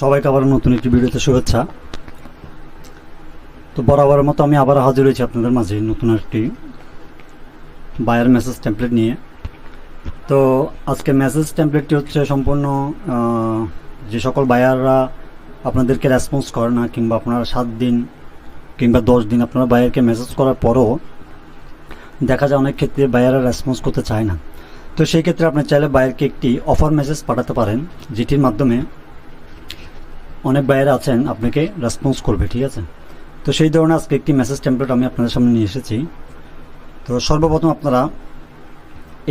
সবাইকে আবার নতুন একটি ভিডিওতে শুভেচ্ছা। তো বরাবরের মতো আমি আবার হাজির হয়েছি আপনাদের মাঝে নতুন একটি বায়ার মেসেজ টেমপ্লেট নিয়ে। তো আজকে মেসেজ টেমপ্লেটটি হচ্ছে সম্পূর্ণ যে সকল বায়াররা আপনাদেরকে রেসপন্স করে না কিংবা আপনারা সাত দিন কিংবা দশ দিন আপনারা বায়ারকে মেসেজ করার পরও দেখা যায় অনেক ক্ষেত্রে বায়াররা রেসপন্স করতে চায় না। তো সেই ক্ষেত্রে আপনি চাইলে বায়ারকে একটি অফার মেসেজ পাঠাতে পারেন, যেটির মাধ্যমে অনেক বাইরে আছেন, আপনাকে রেসপন্স করবে, ঠিক আছে? তো সেই ধরনের আজকে একটি মেসেজ টেমপ্লেট আমি আপনাদের সামনে নিয়ে এসেছি। তো সর্বপ্রথম আপনারা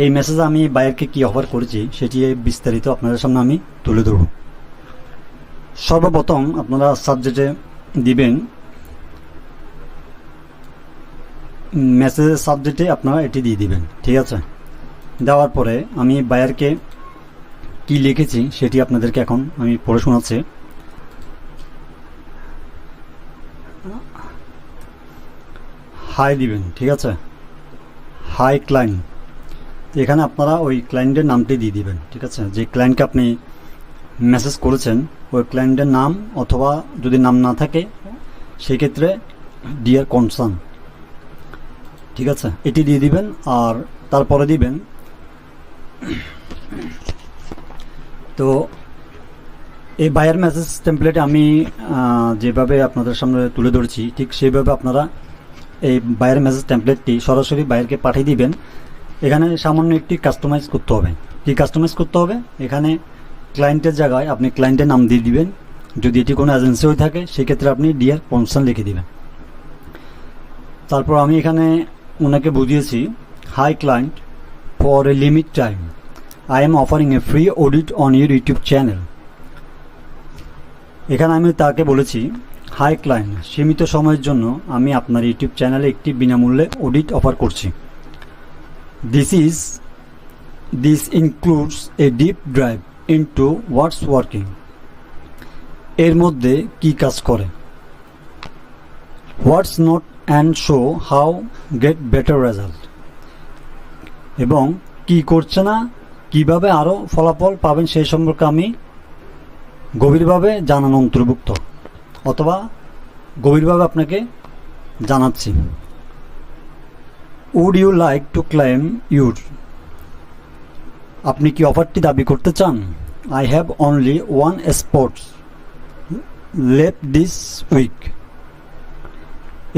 এই মেসেজে আমি বাইরকে কি অফার করেছি, সেটি বিস্তারিত আপনাদের সামনে আমি তুলে ধরব। সর্বপ্রথম আপনারা সাবজেক্টে দিবেন মেসেজের সাবজেক্টে আপনারা এটি দিয়ে দিবেন, ঠিক আছে? দেওয়ার পরে আমি বায়ারকে কি লিখেছি, সেটি আপনাদেরকে এখন আমি পড়ে শোনাচ্ছি। হাই দিবেন ঠিক আছে? হাই ক্লায়েন্ট এখানে আপনারা ওই ক্লায়েন্টের নামটি দিয়ে দিবেন, ঠিক আছে? যে ক্লায়েন্টকে আপনি মেসেজ করেছেন, ওই ক্লায়েন্টের নাম অথবা যদি নাম না থাকে সেই ক্ষেত্রে ডিয়ার কনসার্ন ঠিক আছে? এটি দিয়ে দিবেন আর তারপরে দিবেন। তো এই বায়ার মেসেজ টেমপ্লেটে আমি যেভাবে আপনাদের সামনে তুলে ধরেছি, ঠিক সেইভাবে আপনারা এই বায়ার মেসেজ টেমপ্লেটটি সরাসরি বায়ারকে পাঠিয়ে দিবেন। এখানে সামান্য একটি কাস্টমাইজ করতে হবে। কি কাস্টমাইজ করতে হবে? এখানে ক্লায়েন্টের জায়গায় আপনি ক্লায়েন্টের নাম দিয়ে দিবেন। যদি এটি কোনো এজেন্সি হয়ে থাকে, সেক্ষেত্রে আপনি ডিয়ার কনসার্ন লিখে দিবেন। তারপর আমি এখানে ওনাকে বুঝিয়েছি hi client for a limit time I am offering a free audit on your YouTube channel এখানে আমি তাকে বলেছি হাই ক্লায়েন্ট সীমিত সময়ের জন্য আমি আপনার ইউটিউব চ্যানেলে একটি বিনামূল্যে অডিট অফার করছি। This is this includes a deep dive into what's working এর মধ্যে কি কাজ করে? What's not and show how get better result এবং কি করছে না, কীভাবে আরও ফলাফল পাবেন সেই সম্পর্কে আমি গভীরভাবে জানানো অন্তর্ভুক্ত। অথবা গভীরভাবে আপনাকে জানাচ্ছি। Would you like to claim your আপনি কি অফারটি দাবি করতে চান? I have only one spots left this week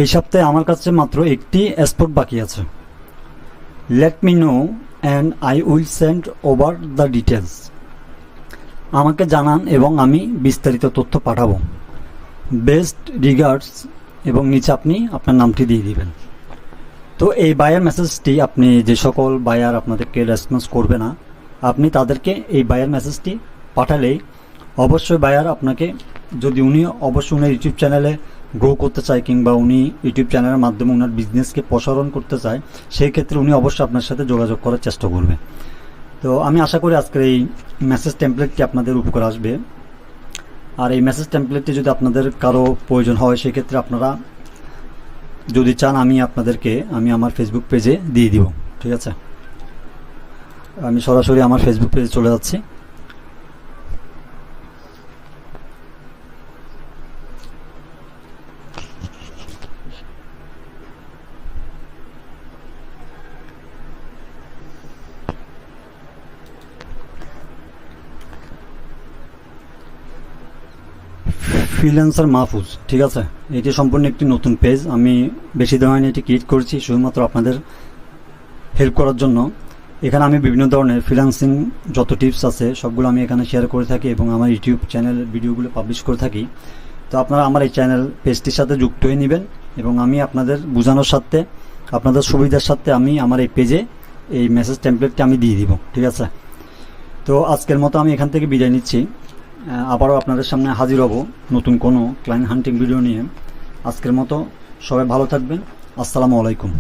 এই সপ্তাহে আমার কাছে মাত্র একটি স্পোর্ট বাকি আছে। Let me know and I will send over the details আমাকে জানান এবং আমি বিস্তারিত তথ্য পাঠাবো। বেস্ট রিগার্ডস এবং নিচে আপনি আপনার নামটি দিয়ে দিবেন। তো এই বায়ার মেসেজটি আপনি যে সকল বায়ার আপনাদেরকে রেসপন্স করবে না, আপনি তাদেরকে এই বায়ার মেসেজটি পাঠালেই অবশ্যই বায়ার আপনাকে, যদি উনি অবশ্যই উনি ইউটিউব চ্যানেলে গ্রো করতে চায় কিংবা উনি ইউটিউব চ্যানেলের মাধ্যমে ওনার বিজনেসকে প্রসারণ করতে চায়, সেই ক্ষেত্রে উনি অবশ্যই আপনার সাথে যোগাযোগ করার চেষ্টা করবে। তো আমি আশা করি আজকের এই মেসেজ টেমপ্লেটটি আপনাদের উপকার আসবে। আর এই মেসেজ টেম্পলেটটি যদি আপনাদের কারও প্রয়োজন হয়, সেক্ষেত্রে আপনারা যদি চান, আমি আপনাদেরকে, আমি আমার ফেসবুক পেজে দিয়ে দিব। ঠিক আছে? আমি সরাসরি আমার ফেসবুক পেজে চলে যাচ্ছি। ফ্রিল্যান্সার মাহফুজ, ঠিক আছে? এটি সম্পূর্ণ একটি নতুন পেজ আমি বেশি হয়নি, এটি ক্রিয়েট করেছি শুধুমাত্র আপনাদের হেল্প করার জন্য। এখানে আমি বিভিন্ন ধরনের ফ্রিল্যান্সিং যত টিপস আছে, সবগুলো আমি এখানে শেয়ার করে থাকি এবং আমার ইউটিউব চ্যানেল ভিডিওগুলো পাবলিশ করে থাকি। তো আপনারা আমার এই চ্যানেল পেজটির সাথে যুক্ত হয়ে নেবেন এবং আমি আপনাদের বোঝানোর সাথে, আপনাদের সুবিধার সাথে আমি আমার এই পেজে এই মেসেজ টেমপ্লেটটি আমি দিয়ে দিব, ঠিক আছে? তো আজকের মতো আমি এখান থেকে বিদায় নিচ্ছি। আবারও আপনাদের সামনে হাজির হব নতুন কোনো ক্লাইন হান্টিং ভিডিও নিয়ে। আজকের মতো সবাই ভালো থাকবেন। আসসালামু আলাইকুম।